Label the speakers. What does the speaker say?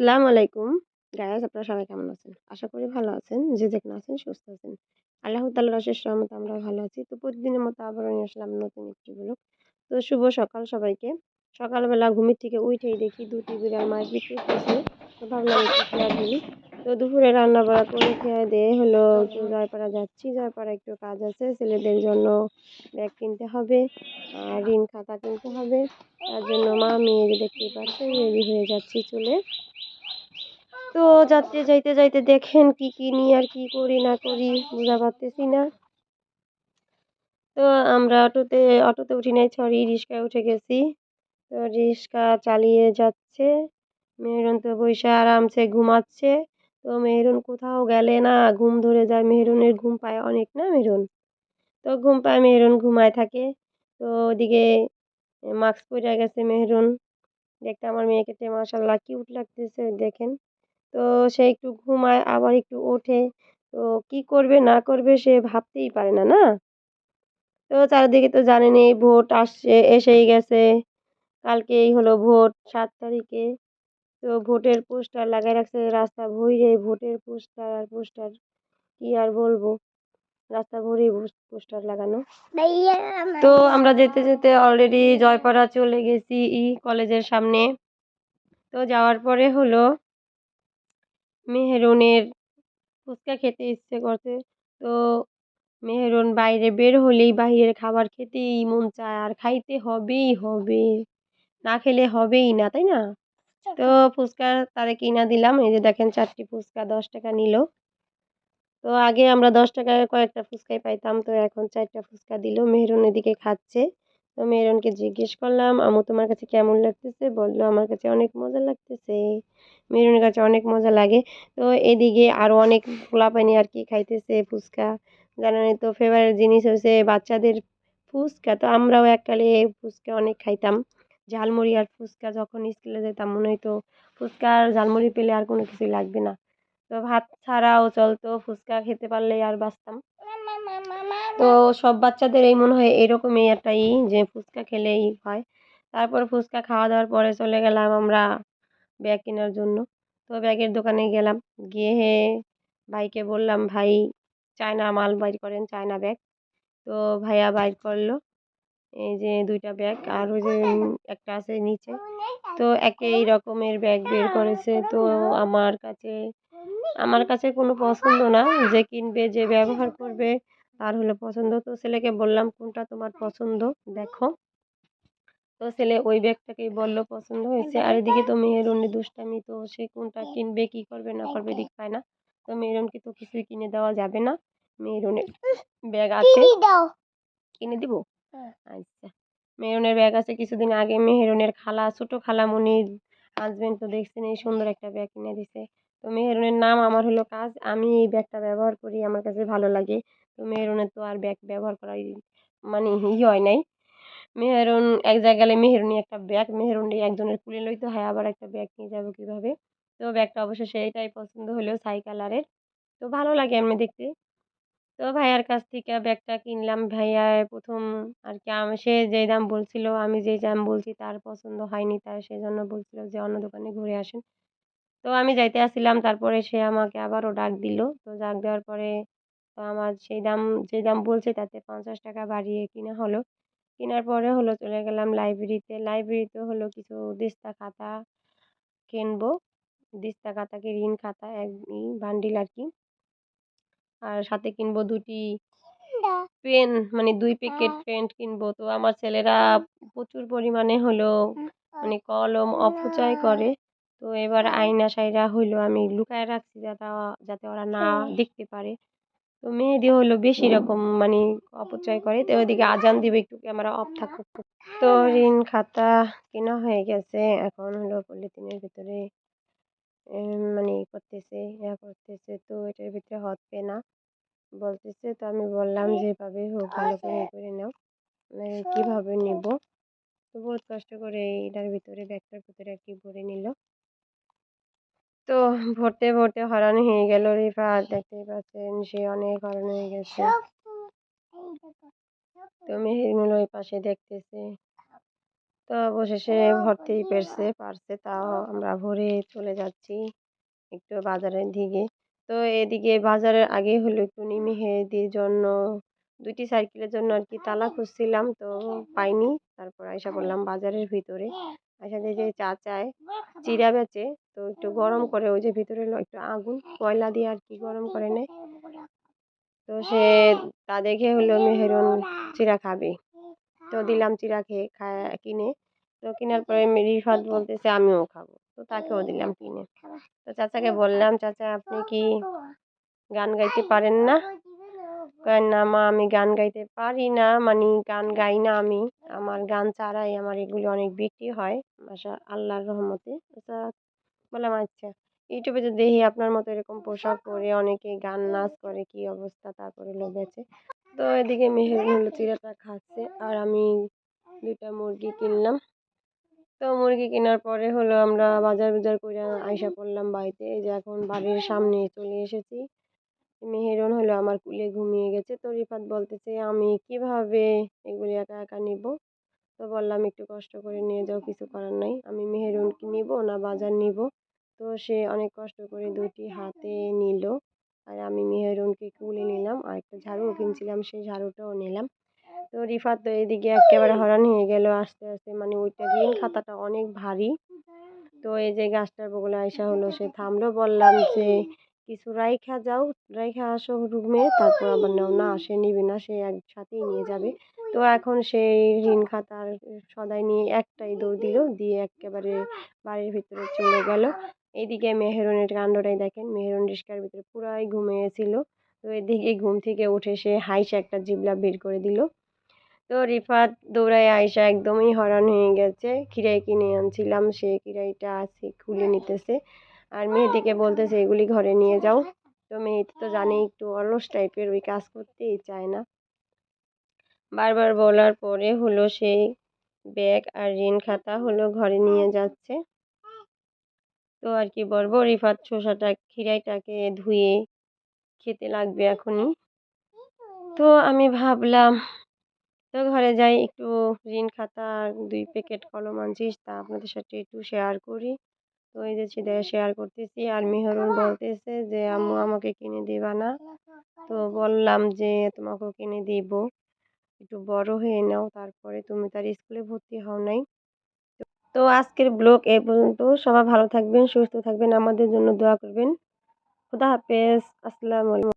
Speaker 1: আসসালামু আলাইকুম। গাইস আপনারা সবাই কেমন আছেন? আশা করি ভালো আছেন। যে যেখানে আছেন, সুস্থ আছেন। আল্লাহ তাল্লাহ অশেষ রহমত আমরা ভালো আছি। তো প্রতিদিনের মতো আবারও নিয়ে আসলাম নতুন একটি ব্লগ তো শুভ সকাল সবাইকে। সকালবেলা ঘুমের থেকে উঠেই দেখি দুটি বিড়াল মারপিট করতেছে তো ভাবলাম একটু শেয়ার দিই তো দুপুরে রান্না বাড়া করে খেয়ে দিয়ে হলো একটু জয়পাড়া যাচ্ছি। জয়পাড়া একটু কাজ আছে। ছেলেদের জন্য ব্যাগ কিনতে হবে আর ঋণ খাতা কিনতে হবে। তার জন্য মা মেয়ে দেখতেই পাচ্ছেন রেডি হয়ে যাচ্ছি চলে। তো যাত্রী যাইতে যাইতে দেখেন কি কি নিয়ে আর কি করি, না করি, বুঝা পারতেছি না। তো আমরা অটোতে অটোতে উঠি নাই সরি রিক্সায় উঠে গেছি। তো রিক্সা চালিয়ে যাচ্ছে। মেহরুন তো বৈশা আরামসে ঘুমাচ্ছে। তো মেহরুন কোথাও গেলে না, ঘুম ধরে যায়। মেহরুনের ঘুম পায় অনেক না, মেহরুন? তো ঘুম পায়, মেহরুন ঘুমায় থাকে। তো ওদিকে মাস্ক পরে গেছে মেহরুন। দেখতে আমার মেয়েকে মাসাল্লাহ কিউট লাগতেছে, দেখেন। তো সে একটু ঘুমায় আবার একটু ওঠে। তো কি করবে না করবে সে ভাবতেই পারে না না? তো চারিদিকে তো জানেনই ভোট আসছে এসেই গেছে। কালকেই হলো ভোট সাত তারিখে। তো ভোটের পোস্টার লাগাই রাখছে রাস্তা ভইরে ভোটের পোস্টার আর পোস্টার। কি আর বলব? রাস্তা ভরেই পোস্টার লাগানো। তো আমরা যেতে যেতে অলরেডি জয়পাড়া চলে গেছি ই কলেজের সামনে। তো যাওয়ার পরে হলো মেহেরুনের ফুচকা খেতে ইচ্ছে করছে। তো মেহেরুন বাইরে বের হলেই বাইরের খাবার খেতেই মন চায় আর খাইতে হবেই হবে। না খেলে হবেই না তাই না? তো ফুচকা তারে কিনা দিলাম এই যে দেখেন চারটি ফুচকা দশ টাকা নিল। তো আগে আমরা দশ টাকায় কয়েকটা ফুচকাই পাইতাম তো এখন চারটা ফুচকা দিল মেহরুন এদিকে খাচ্ছে। তো মেহরুনকে জিজ্ঞেস করলাম আমু তোমার কাছে কেমন লাগতেছে? বলল, আমার কাছে অনেক মজা লাগতেছে। মেহরুনের কাছে অনেক মজা লাগে। তো এদিকে আরও অনেক পোলাপানি আর কি খাইতেছে ফুচকা। জানেনই তো ফেভারিট জিনিস হচ্ছে বাচ্চাদের ফুচকা। তো আমরাও এককালে ফুচকা অনেক খাইতাম। ঝালমুড়ি আর ফুচকা যখন স্কুলে যেতাম, মনে হইতো ফুচকা আর ঝালমুড়ি পেলে আর কোনো কিছুই লাগবে না। তো ভাত ছাড়াও চলতো, ফুচকা খেতে পারলেই আর বাঁচতাম। তো সব বাচ্চাদের এই মনে হয় এরকমই একটা ই যে ফুচকা খেলেই হয়। তারপর ফুচকা খাওয়া দাওয়ার পরে চলে গেলাম আমরা ব্যাগ কেনার জন্য। তো ব্যাগের দোকানে গেলাম। গিয়ে ভাইকে বললাম, ভাই, চায়না মাল বাইর করেন, চায়না ব্যাগ। তো ভাইয়া বাইর করল। এই যে দুইটা ব্যাগ আর ওই যে একটা আছে নিচে। তো একই রকমের ব্যাগ বের করেছে। তো আমার কাছে আমার কাছে কোনো পছন্দ না যে কিনবে, যে ব্যবহার করবে। তার হলো পছন্দ। তো ছেলেকে বললাম কোনটা তোমার পছন্দ? দেখো। তো ছেলে ওই ব্যাগটাকেই বলল পছন্দ হয়েছে। আর এদিকে তো মেহেরুনের দুষ্টামি তো সে কোনটা কিনবে কি করবে না করবে দিক পায় না। তো মেহেরুনকে তো কিছুই কিনে দেওয়া যাবে না। মেহেরুনের ব্যাগ আছে। কিনে দিব? হ্যাঁ। আচ্ছা। মেহরুনের ব্যাগ আছে কিছুদিন আগে। মেহেরুনের খালা ছোট খালামণির হাজবেন্ড তো দেখছেন এই সুন্দর একটা ব্যাগ কিনে দিছে। তো মেহরুনের নাম আমার হলো কাজ। আমি এই ব্যাগটা ব্যবহার করি আমার কাছে ভালো লাগে। তো মেহরুনের তো আর ব্যাগ ব্যবহার করাই মানে ই হয় নাই। মেহরুন, এক জায়গায় গেলে মেহরুনি একটা ব্যাগ মেহরুনি একজনের কুলে লইতে হয়, আবার একটা ব্যাগ নিয়ে যাব কীভাবে? তো ব্যাগটা অবশ্য সেইটাই পছন্দ হলো ছাই কালারের তো ভালো লাগে এমনি দেখতে। তো ভাইয়ার কাছ থেকে ব্যাগটা কিনলাম, ভাইয়া প্রথম আর কি আমি সে যেই দাম বলছিল, আমি যেই দাম বলছি তার পছন্দ হয়নি, তাই সেজন্য বলছিল যে অন্য দোকানে ঘুরে আসেন। তো আমি যাইতে আসছিলাম, তারপরে সে আমাকে আবারও ডাক দিল। তো ডাক দেওয়ার পরে তো আমার সেই দাম যে দাম বলছে তাতে পঞ্চাশ টাকা বাড়িয়ে কিনা হলো। কেনার পরে হলো চলে গেলাম লাইব্রেরিতে। লাইব্রেরিতে হলো কিছু দিস্তা খাতা কিনবো। দিস্তা খাতা কি ঋণ খাতা এক বান্ডিল আর কি। আর সাথে কিনবো দুটি পেন মানে দুই প্যাকেট পেন কিনবো। তো আমার ছেলেরা প্রচুর পরিমাণে হলো মানে কলম অপচয় করে। তো এবার আয়না সাইরা হইল আমি লুকায় রাখছি যাতে যাতে ওরা না দেখতে পারে। তো মেহেদি হলো বেশি রকম মানে অপচয় করে। তো ওইদিকে আজান দিবে একটু ক্যামেরা অফ থাকুক। তো ঋণ খাতা কেনা হয়ে গেছে। এখন হলো পলিথিনের ভিতরে মানে করতেছে, ইয়া করতেছে। তো এটার ভিতরে হচ্ছে না বলতেছে। তো আমি বললাম যেভাবে হোক, ভালো করে করে নাও। মানে কীভাবে নেব? তো বহুত কষ্ট করে এটার ভিতরে, ব্যাগটার ভিতরে আর কি ভরে নিল। তো ভরতে ভরতে হরান হয়ে গেল রিফাত দেখতেই পাচ্ছেন সে অনেক হরান হয়ে গেছে। তো মেহেরুল ওই পাশে দেখতেছে। তো অবশেষে ভরতেই পেরেছে, পারছে তাও আমরা ভরে চলে যাচ্ছি একটু বাজারের দিকে। তো এদিকে বাজারের আগে হলো একটু মেহেদির জন্য দুইটি সাইকেলের জন্য আর কি তালা খুঁজছিলাম তো পাইনি। তারপর আয়সা বললাম বাজারের ভিতরে। আয়সা যে চা চায় চিরা বেচে তো একটু গরম করে ওই যে ভিতরে একটু আগুন কয়লা দিয়ে আর কি গরম করে নেয়। তো সে তা দেখে হলো মেহেরুন চিরা খাবে। তো দিলাম চিরা খেয়ে খায় কিনে। তো কেনার পরে রিফাত বলতেছে আমিও খাব। তো তাকেও দিলাম কিনে। তো চাচাকে বললাম চাচা আপনি কি গান গাইতে পারেন না? কয়েন না মা আমি গান গাইতে পারি না মানে গান গাই না আমি। আমার গান ছাড়াই আমার এগুলি অনেক বিক্রি হয় মাসা আল্লাহর রহমতে। আচ্ছা বললাম আচ্ছা ইউটিউবে তো দেখি আপনার মতো এরকম পোশাক পরে অনেকে গান নাচ করে, কি অবস্থা, তারপরে লোক বেছে তো এদিকে মেহের হলো চিরাটা খাচ্ছে আর আমি দুইটা মুরগি কিনলাম। তো মুরগি কেনার পরে হলো আমরা বাজার বাজার করে আইসা পড়লাম বাড়িতে। যে এখন বাড়ির সামনে চলে এসেছি। মেহেরন হলো আমার কুলে ঘুমিয়ে গেছে। তো রিফাত বলতেছে, আমি কীভাবে এগুলি একা একা নিব? তো বললাম, একটু কষ্ট করে নিয়ে যাও, কিছু করার নাই। আমি মেহেরনকে নিব না বাজার নিব? তো সে অনেক কষ্ট করে দুটি হাতে নিল। আর আমি মেহেরুনকে কুলে নিলাম, আর একটা ঝাড়ুও কিনছিলাম, সেই ঝাড়ুটাও নিলাম। তো রিফাত তো এদিকে একেবারে হরান হয়ে গেল আস্তে আস্তে। মানে ওইটা গ্রিন খাতাটা অনেক ভারী। তো এই যে গাছটার বগলে আইসা হলো, সে থামলো। বললাম যে কিছু রাইখা যাও, রাইখা আসো রুমে, তারপর আবার নাও। না, সে নিবে না, সে একসাথেই নিয়ে যাবে। তো এখন সেই ঋণ খাতার সদাই নিয়ে একটাই দৌড় দিল, দিয়ে একেবারে বাড়ির ভিতরে চলে গেল। এইদিকে মেহেরনের কাণ্ডটাই দেখেন। মেহেরন রিস্কার ভিতরে পুরাই ঘুমিয়েছিল। তো এদিকে ঘুম থেকে উঠে সে হাইসে একটা জিবলা বের করে দিল। তো রিফাত দৌড়ায় আয়সা একদমই হরান হয়ে গেছে। খিরাই কিনে আনছিলাম, সে খিরাইটা আছে খুলে নিতেছে। আর মেহেদিকে বলতেছে, এগুলি ঘরে নিয়ে যাও। তো মেহেদি তো জানে একটু অলস টাইপের ওই কাজ করতেই চায় না। বারবার বলার পরে হলো সেই ব্যাগ আর ঋণ খাতা হলো ঘরে নিয়ে যাচ্ছে। তো আর কি বলব, রিফাত শসাটা খিরাইটাকে ধুয়ে খেতে লাগবে এখনই। তো আমি ভাবলাম, তো ঘরে যাই, একটু ঋণ খাতা দুই প্যাকেট কলম আনছিস, তা আপনাদের সাথে একটু শেয়ার করি। তো এই যে শেয়ার করতেছি, আর মেহরুন বলতেছে যে, আম্মু, আমাকে কিনে দিবা না। তো বললাম যে, তোমাকেও কিনে দিব। একটু বড় হয়ে নাও, তারপরে তুমি তার স্কুলে ভর্তি হও নাই। তো আজকের ব্লগ এ পর্যন্ত। সবাই ভালো থাকবেন, সুস্থ থাকবেন। আমাদের জন্য দোয়া করবেন। খুদা হাফেজ। আসসালামু আলাইকুম।